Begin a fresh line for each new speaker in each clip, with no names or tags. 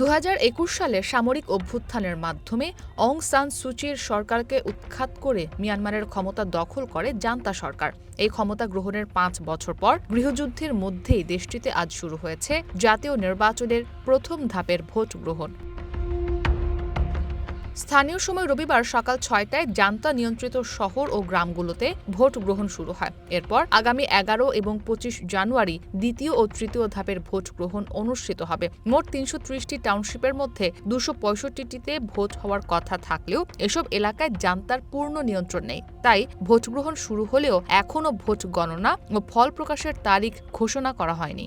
দু হাজার একুশ সালে সামরিক অভ্যুত্থানের মাধ্যমে অং সান সুচির সরকারকে উৎখাত করে মিয়ানমারের ক্ষমতা দখল করে জান্তা সরকার। এই ক্ষমতা গ্রহণের পাঁচ বছর পর গৃহযুদ্ধের মধ্যেই দেশটিতে আজ শুরু হয়েছে জাতীয় নির্বাচনের প্রথম ধাপের ভোট গ্রহণ। স্থানীয় সময় রবিবার সকাল ছয়টায় জান্তা নিয়ন্ত্রিত শহর ও গ্রামগুলোতে ভোট গ্রহণ শুরু হয়। এরপর আগামী এগারো এবং পঁচিশ জানুয়ারি দ্বিতীয় ও তৃতীয় ধাপের ভোট গ্রহণ অনুষ্ঠিত হবে। মোট তিনশো ত্রিশটি টাউনশিপের মধ্যে দুশো পঁয়ষট্টিটিতে ভোট হওয়ার কথা থাকলেও এসব এলাকায় জান্তার পূর্ণ নিয়ন্ত্রণ নেই। তাই ভোট গ্রহণ শুরু হলেও এখনও ভোট গণনা ও ফল প্রকাশের তারিখ ঘোষণা করা হয়নি।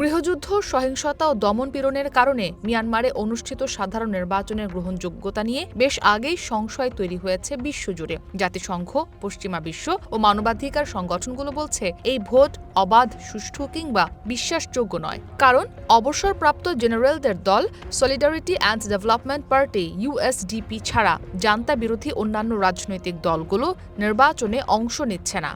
গৃহযুদ্ধ, সহিংসতা ও দমনপীড়নের কারণে মিয়ানমারে অনুষ্ঠিত সাধারণ নির্বাচনের গ্রহণযোগ্যতা নিয়ে বেশ আগেই সংশয় তৈরি হয়েছে বিশ্বজুড়ে। জাতিসংঘ, পশ্চিমা বিশ্ব ও মানবাধিকার সংগঠনগুলো বলছে এই ভোট অবাধ, সুষ্ঠু কিংবা বিশ্বাসযোগ্য নয়। কারণ অবসরপ্রাপ্ত জেনারেলদের দল solidarity and development party USDP ছাড়া জান্তা বিরোধী অন্যান্য রাজনৈতিক দলগুলো নির্বাচনে অংশ নিচ্ছে না।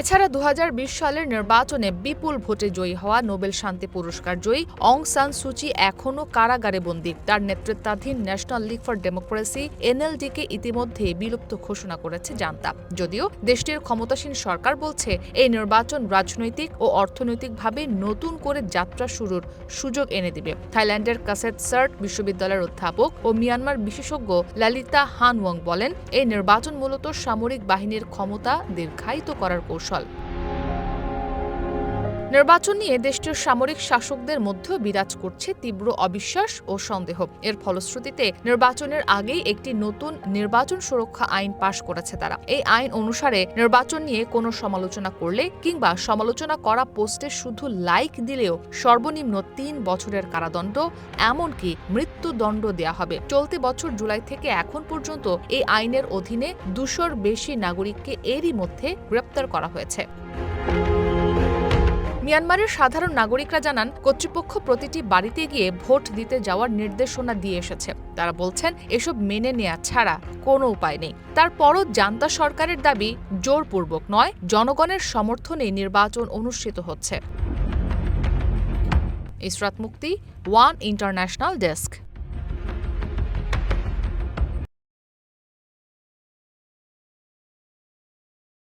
এছাড়া দু হাজার বিশ সালের নির্বাচনে বিপুল ভোটে জয়ী হওয়া নোবেল শান্তি পুরস্কার জয়ী অং সান সুচি এখনও কারাগারে বন্দী। তার নেতৃত্বাধীন ন্যাশনাল লিগ ফর ডেমোক্রেসি, এনএলডিকে ইতিমধ্যে বিলুপ্ত ঘোষণা করেছে জান্তা। যদিও দেশটির ক্ষমতাসীন সরকার বলছে, এই নির্বাচন রাজনৈতিক ও অর্থনৈতিকভাবে নতুন করে যাত্রা শুরুর সুযোগ এনে দিবে। থাইল্যান্ডের কাসেট সার্ট বিশ্ববিদ্যালয়ের অধ্যাপক ও মিয়ানমার বিশেষজ্ঞ লালিতা হানওয়াং বলেন, এই নির্বাচন মূলত সামরিক বাহিনীর ক্ষমতা দীর্ঘায়িত করার কৌশল। নির্বাচন নিয়ে দেশটির সামরিক শাসকদের মধ্যেও বিরাজ করছে তীব্র অবিশ্বাস ও সন্দেহ। এর ফলশ্রুতিতে নির্বাচনের আগেই একটি নতুন নির্বাচন সুরক্ষা আইন পাশ করেছে তারা। এই আইন অনুসারে নির্বাচন নিয়ে কোনো সমালোচনা করলে কিংবা সমালোচনা করা পোস্টে শুধু লাইক দিলেও সর্বনিম্ন তিন বছরের কারাদণ্ড, এমনকি মৃত্যুদণ্ড দেয়া হবে। চলতি বছর জুলাই থেকে এখন পর্যন্ত এই আইনের অধীনে দুশোর বেশি নাগরিককে এরই মধ্যে গ্রেপ্তার করা হয়েছে। মিয়ানমারের সাধারণ নাগরিকরা জানান, কর্তৃপক্ষ প্রতিটি বাড়িতে গিয়ে ভোট দিতে যাওয়ার নির্দেশনা দিয়ে এসেছে। তারা বলছেন, এসব মেনে নেয়া ছাড়া কোনো উপায় নেই। তারপরও জান্তা সরকারের দাবি জোরপূর্বক নয়, জনগণের সমর্থনে নির্বাচন অনুষ্ঠিত হচ্ছে। ইসরাত মুক্তি, ওয়ান ইন্টারন্যাশনাল ডেস্ক।